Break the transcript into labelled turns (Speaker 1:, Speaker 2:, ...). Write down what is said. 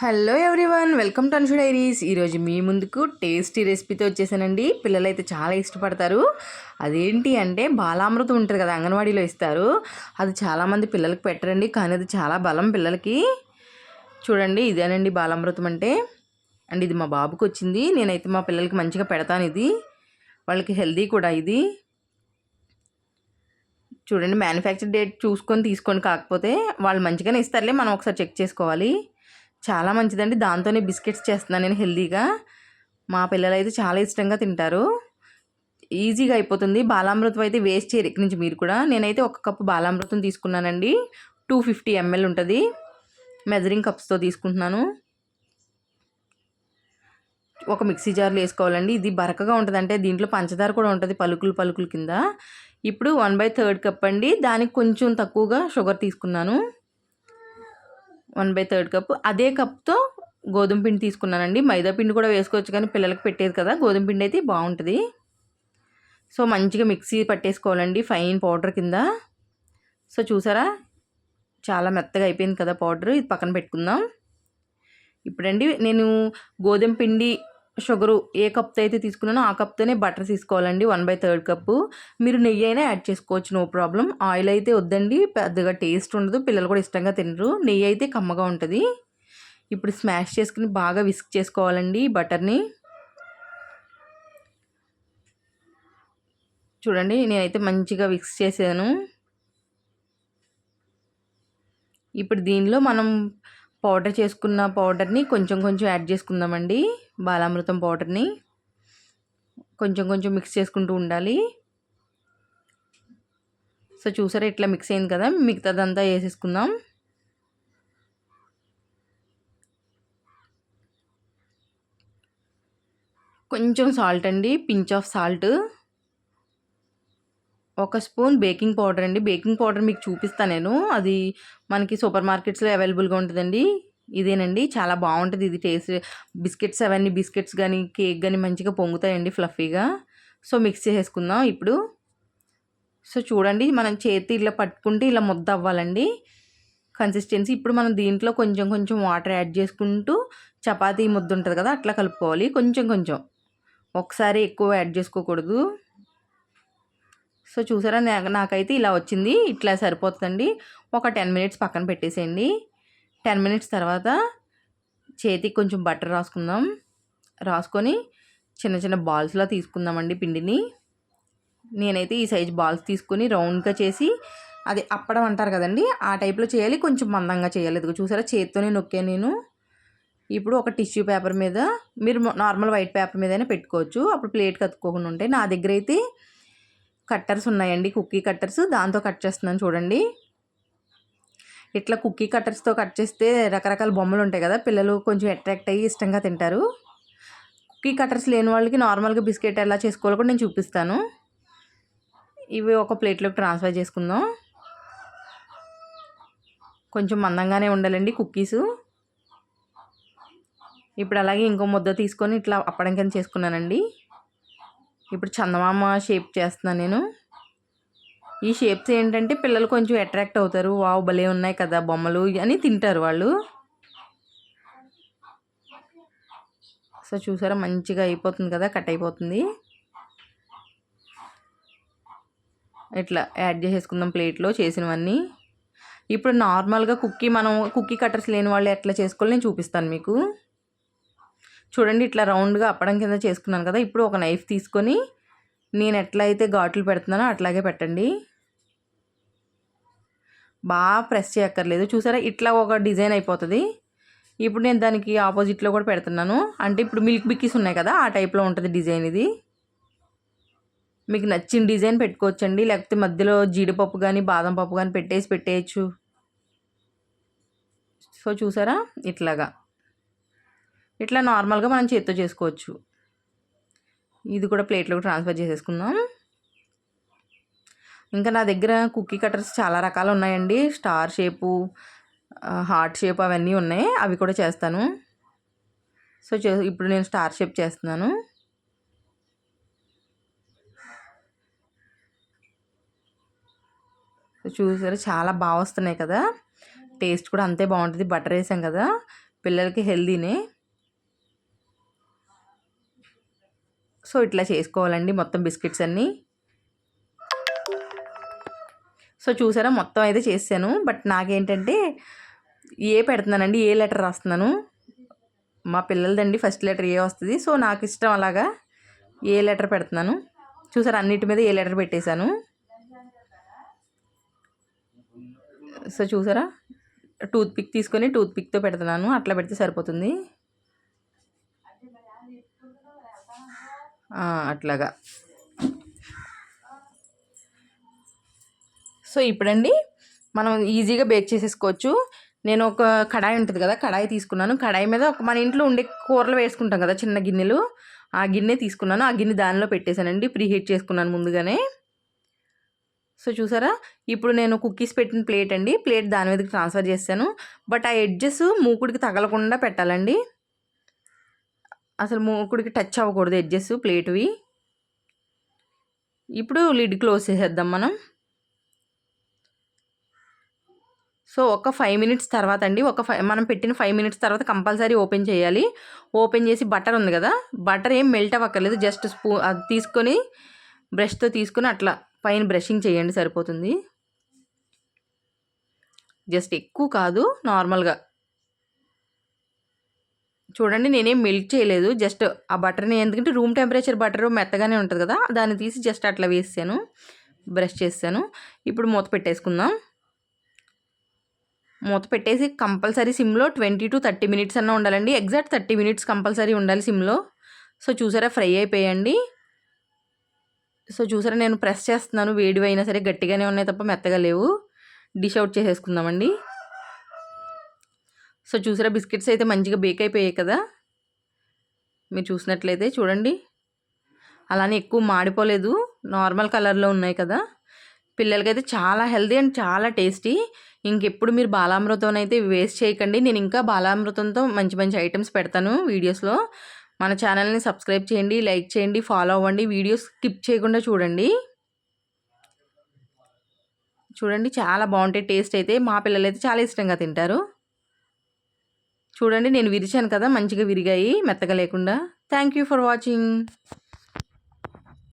Speaker 1: Hello everyone welcome to Anshu diaries. ఈరోజు మీ ముందుకు టేస్టీ రెసిపీతో వచ్చేసానండి. పిల్లలు అయితే చాలా ఇష్టపడతారు. అదేంటి అంటే బాలామృతం ఉంటుంది కదా అంగన్వాడీలో ఇస్తారు. అది చాలామంది పిల్లలకి పెట్టరండి కానీ అది చాలా బలం పిల్లలకి. చూడండి ఇదేనండి బాలామృతం అంటే. అండ్ ఇది మా బాబుకి వచ్చింది. నేనైతే మా పిల్లలకి మంచిగా పెడతాను ఇది. వాళ్ళకి హెల్దీ కూడా ఇది. చూడండి మ్యానుఫ్యాక్చర్ డేట్ చూసుకొని తీసుకోండి కాకపోతే వాళ్ళు మంచిగానే ఇస్తారులే మనం ఒకసారి చెక్ చేసుకోవాలి. చాలా మంచిదండి. దాంతోనే బిస్కెట్స్ చేస్తున్నాను నేను హెల్దీగా. మా పిల్లలు అయితే చాలా ఇష్టంగా తింటారు. ఈజీగా అయిపోతుంది. బాలామృతం అయితే వేస్ట్ చేయరు ఇక్కడి నుంచి మీరు కూడా. నేనైతే ఒక కప్పు బాలామృతం తీసుకున్నానండి. టూ ఫిఫ్టీ ఎంఎల్ ఉంటుంది. మెజరింగ్ కప్స్తో తీసుకుంటున్నాను. ఒక మిక్సీ జార్లో వేసుకోవాలండి. ఇది బరకగా ఉంటుంది అంటే దీంట్లో పంచదార కూడా ఉంటుంది పలుకులు పలుకులు కింద. ఇప్పుడు వన్ బై థర్డ్ కప్ అండి. దానికి కొంచెం తక్కువగా షుగర్ తీసుకున్నాను. వన్ బై థర్డ్ కప్ అదే కప్తో గోధుమ పిండి తీసుకున్నానండి. మైదా పిండి కూడా వేసుకోవచ్చు కానీ పిల్లలకి పెట్టేది కదా. గోధుమ పిండి అయితే బాగుంటుంది. సో మంచిగా మిక్సీ పట్టేసుకోవాలండి ఫైన్ పౌడర్ కింద. సో చూసారా? చాలా మెత్తగా అయిపోయింది కదా పౌడర్. ఇది పక్కన పెట్టుకుందాం. ఇప్పుడండి నేను గోధుమ పిండి షుగరు ఏ కప్తో అయితే తీసుకున్నానో ఆ కప్తోనే బటర్ తీసుకోవాలండి వన్ బై థర్డ్ కప్పు. మీరు నెయ్యి అయినా యాడ్ చేసుకోవచ్చు నో ప్రాబ్లం. ఆయిల్ అయితే వద్దండి పెద్దగా టేస్ట్ ఉండదు పిల్లలు కూడా ఇష్టంగా తినరు. నెయ్యి అయితే కమ్మగా ఉంటుంది. ఇప్పుడు స్మాష్ చేసుకుని బాగా విస్క్ చేసుకోవాలండి బటర్ని. చూడండి నేనైతే మంచిగా విక్స్ చేశాను. ఇప్పుడు దీనిలో మనం పౌడర్ చేసుకున్న పౌడర్ని కొంచెం కొంచెం యాడ్ చేసుకుందామండి. బాలామృతం పౌడర్ని కొంచెం కొంచెం మిక్స్ చేసుకుంటూ ఉండాలి. సో చూసారా ఇట్లా మిక్స్ అయింది కదా మిగతాదంతా వేసేసుకుందాం. కొంచెం సాల్ట్ అండి పించ్ ఆఫ్ సాల్ట్. ఒక స్పూన్ బేకింగ్ పౌడర్ అండి. బేకింగ్ పౌడర్ మీకు చూపిస్తాను నేను. అది మనకి సూపర్ మార్కెట్స్లో అవైలబుల్గా ఉంటుందండి. ఇదేనండి. చాలా బాగుంటుంది ఇది టేస్ట్ బిస్కెట్స్ అవన్నీ బిస్కెట్స్ కానీ కేక్ కానీ మంచిగా పొంగుతాయండి ఫ్లఫీగా. సో మిక్స్ చేసేసుకుందాం ఇప్పుడు. సో చూడండి మనం చేతి ఇలా పట్టుకుంటే ఇలా ముద్ద అవ్వాలండి. కన్సిస్టెన్సీ ఇప్పుడు మనం దీంట్లో కొంచెం కొంచెం వాటర్ యాడ్ చేసుకుంటూ చపాతీ ముద్ద ఉంటుంది కదా అట్లా కలుపుకోవాలి. కొంచెం కొంచెం. ఒకసారి ఎక్కువ యాడ్ చేసుకోకూడదు. సో చూసారా? నాకైతే ఇలా వచ్చింది. ఇట్లా సరిపోతుందండి. ఒక టెన్ మినిట్స్ పక్కన పెట్టేసేయండి. టెన్ మినిట్స్ తర్వాత చేతికి కొంచెం బటర్ రాసుకుందాం. రాసుకొని చిన్న చిన్న బాల్స్లా తీసుకుందామండి పిండిని. నేనైతే ఈ సైజ్ బాల్స్ తీసుకొని రౌండ్గా చేసి అది అప్పడం అంటారు కదండి ఆ టైప్లో చేయాలి. కొంచెం మందంగా చేయాలి. ఇది చూసారా? చేతితోనే నొక్కే నేను. ఇప్పుడు ఒక టిష్యూ పేపర్ మీద మీరు నార్మల్ వైట్ పేపర్ మీదైనా పెట్టుకోవచ్చు. అప్పుడు ప్లేట్ కత్తుకోకుండా ఉంటాయి నా దగ్గర అయితే కట్టర్స్ ఉన్నాయండి కుక్కీ కట్టర్స్. దాంతో కట్ చేస్తున్నాను చూడండి. ఇట్లా కుక్కీ కట్టర్స్తో కట్ చేస్తే రకరకాల బొమ్మలు ఉంటాయి కదా పిల్లలు కొంచెం అట్రాక్ట్ అయ్యి ఇష్టంగా తింటారు. కుక్కీ కట్టర్స్ లేని వాళ్ళకి నార్మల్గా బిస్కెట్ ఎలా చేసుకోవాలో కూడా నేను చూపిస్తాను. ఇవి ఒక ప్లేట్లోకి ట్రాన్స్ఫర్ చేసుకుందాం. కొంచెం మందంగానే ఉండాలండి కుక్కీసు. ఇప్పుడు అలాగే ఇంకో ముద్ద తీసుకొని ఇట్లా అప్పడం కింద చేసుకున్నానండి. ఇప్పుడు చందమామ షేప్ చేస్తున్నాను నేను. ఈ షేప్స్ ఏంటంటే పిల్లలు కొంచెం అట్రాక్ట్ అవుతారు. వావ్ భలే ఉన్నాయి కదా బొమ్మలు అని తింటారు వాళ్ళు. సో చూసారా? మంచిగా అయిపోతుంది కదా కట్ అయిపోతుంది. ఇట్లా యాడ్ చేసేసుకుందాం ప్లేట్లో చేసినవన్నీ. ఇప్పుడు నార్మల్గా కుక్కీ మనం కుక్కీ కట్టర్స్ లేని వాళ్ళు ఎట్లా చేసుకోవాలి నేను చూపిస్తాను మీకు. చూడండి ఇట్లా రౌండ్గా అప్పడం కింద చేసుకున్నాను కదా ఇప్పుడు ఒక నైఫ్ తీసుకొని నేను ఎట్లయితే ఘాట్లు పెడుతున్నానో అట్లాగే పెట్టండి. బాగా ప్రెస్ చేయక్కర్లేదు. చూసారా? ఇట్లా ఒక డిజైన్ అయిపోతుంది. ఇప్పుడు నేను దానికి ఆపోజిట్లో కూడా పెడుతున్నాను. అంటే ఇప్పుడు మిల్క్ బిక్కీస్ ఉన్నాయి కదా ఆ టైప్లో ఉంటుంది డిజైన్ ఇది. మీకు నచ్చిన డిజైన్ పెట్టుకోవచ్చండి. లేకపోతే మధ్యలో జీడిపప్పు కానీ బాదం పప్పు కానీ పెట్టేసి పెట్టేయచ్చు. సో చూసారా? ఇట్లాగా. ఇట్లా నార్మల్గా మనం చేత్తో చేసుకోవచ్చు. ఇది కూడా ప్లేట్లోకి ట్రాన్స్ఫర్ చేసేసుకుందాం. ఇంకా నా దగ్గర కుకీ కట్టర్స్ చాలా రకాలు ఉన్నాయండి. స్టార్ షేపు హార్ట్ షేప్ అవన్నీ ఉన్నాయి. అవి కూడా చేస్తాను. సో ఇప్పుడు నేను స్టార్ షేప్ చేస్తున్నాను. చూసారు చాలా బాగా వస్తున్నాయి కదా. టేస్ట్ కూడా అంతే బాగుంటుంది. బటర్ వేసాం కదా. పిల్లలకి హెల్దీనే సో ఇట్లా చేసుకోవాలండి మొత్తం బిస్కెట్స్ అన్నీ. సో చూసారా మొత్తం అయితే చేశాను బట్ నాకేంటంటే ఏ పెడుతున్నానండి ఏ లెటర్ రాస్తున్నాను? మా పిల్లలదండి ఫస్ట్ లెటర్ ఏ వస్తుంది. సో నాకు ఇష్టం అలాగా ఏ లెటర్ పెడుతున్నాను. చూసారా అన్నిటి మీద ఏ లెటర్ పెట్టేశాను. సో చూసారా? టూత్ పిక్ తీసుకొని టూత్ పిక్తో పెడుతున్నాను. అట్లా పెడితే సరిపోతుంది. అట్లాగా. సో ఇప్పుడండి మనం ఈజీగా బేక్ చేసేసుకోవచ్చు. నేను ఒక కడాయి ఉంటుంది కదా కడాయి తీసుకున్నాను. కడాయి మీద ఒక మన ఇంట్లో ఉండే కూరలు వేసుకుంటాం కదా చిన్న గిన్నెలు. ఆ గిన్నె తీసుకున్నాను. ఆ గిన్నె దానిలో పెట్టేశానండి. ప్రీహీట్ చేసుకున్నాను ముందుగానే. సో చూసారా? ఇప్పుడు నేను కుక్కీస్ పెట్టిన ప్లేట్ అండి. ప్లేట్ దాని మీదకి ట్రాన్స్ఫర్ చేశాను బట్ ఆ ఎడ్జెస్ మూకుడికి తగలకుండా పెట్టాలండి. అసలు మూకుడికి టచ్ అవ్వకూడదు ఎడ్జెస్ ప్లేట్వి ఇప్పుడు లిడ్ క్లోజ్ చేసేద్దాం మనం. సో ఒక ఫైవ్ మినిట్స్ తర్వాత అండి ఒక ఫైవ్ మనం పెట్టిన ఫైవ్ మినిట్స్ తర్వాత కంపల్సరీ ఓపెన్ చేయాలి. ఓపెన్ చేసి బటర్ ఉంది కదా బటర్ ఏం మెల్ట్ అవ్వక్కర్లేదు జస్ట్ స్పూ అది తీసుకొని బ్రష్తో తీసుకొని అట్లా పైన బ్రషింగ్ చేయండి సరిపోతుంది. జస్ట్ ఎక్కువ కాదు నార్మల్గా చూడండి నేనేం మిల్క్ చేయలేదు. జస్ట్ ఆ బటర్ని ఎందుకంటే రూమ్ టెంపరేచర్ బటర్ మెత్తగానే ఉంటుంది కదా దాన్ని తీసి జస్ట్ అట్లా వేసాను. బ్రష్ చేసాను. ఇప్పుడు మూత పెట్టేసుకుందాం. మూత పెట్టేసి కంపల్సరీ సిమ్లో ట్వంటీ టు థర్టీ మినిట్స్ అన్న ఉండాలండి. ఎగ్జాక్ట్ థర్టీ మినిట్స్ కంపల్సరీ ఉండాలి సిమ్లో. సో చూసారా ఫ్రై అయిపోయండి. సో చూసారా నేను ప్రెస్ చేస్తున్నాను. వేడివి అయినా సరే గట్టిగానే ఉన్నాయి తప్ప మెత్తగా లేవు. డిష్ అవుట్ చేసేసుకుందామండి. సో చూసారా బిస్కెట్స్ అయితే మంచిగా బేక్ అయిపోయాయి కదా? మీరు చూసినట్లయితే చూడండి. అలానే ఎక్కువ మాడిపోలేదు. నార్మల్ కలర్లో ఉన్నాయి కదా. పిల్లలకైతే చాలా హెల్దీ అండ్ చాలా టేస్టీ. ఇంకెప్పుడు మీరు బాలామృతం అయితే వేస్ట్ చేయకండి. నేను ఇంకా బాలామృతంతో మంచి మంచి ఐటమ్స్ పెడతాను వీడియోస్లో. మన ఛానల్ని సబ్స్క్రైబ్ చేయండి లైక్ చేయండి ఫాలో అవ్వండి. వీడియోస్ స్కిప్ చేయకుండా చూడండి. చూడండి చాలా బాగుంటాయి టేస్ట్ అయితే. మా పిల్లలు అయితే చాలా ఇష్టంగా తింటారు. చూడండి నేను విరిచాను కదా మంచిగా విరిగాయి మెత్తగా లేకుండా. Thank you for watching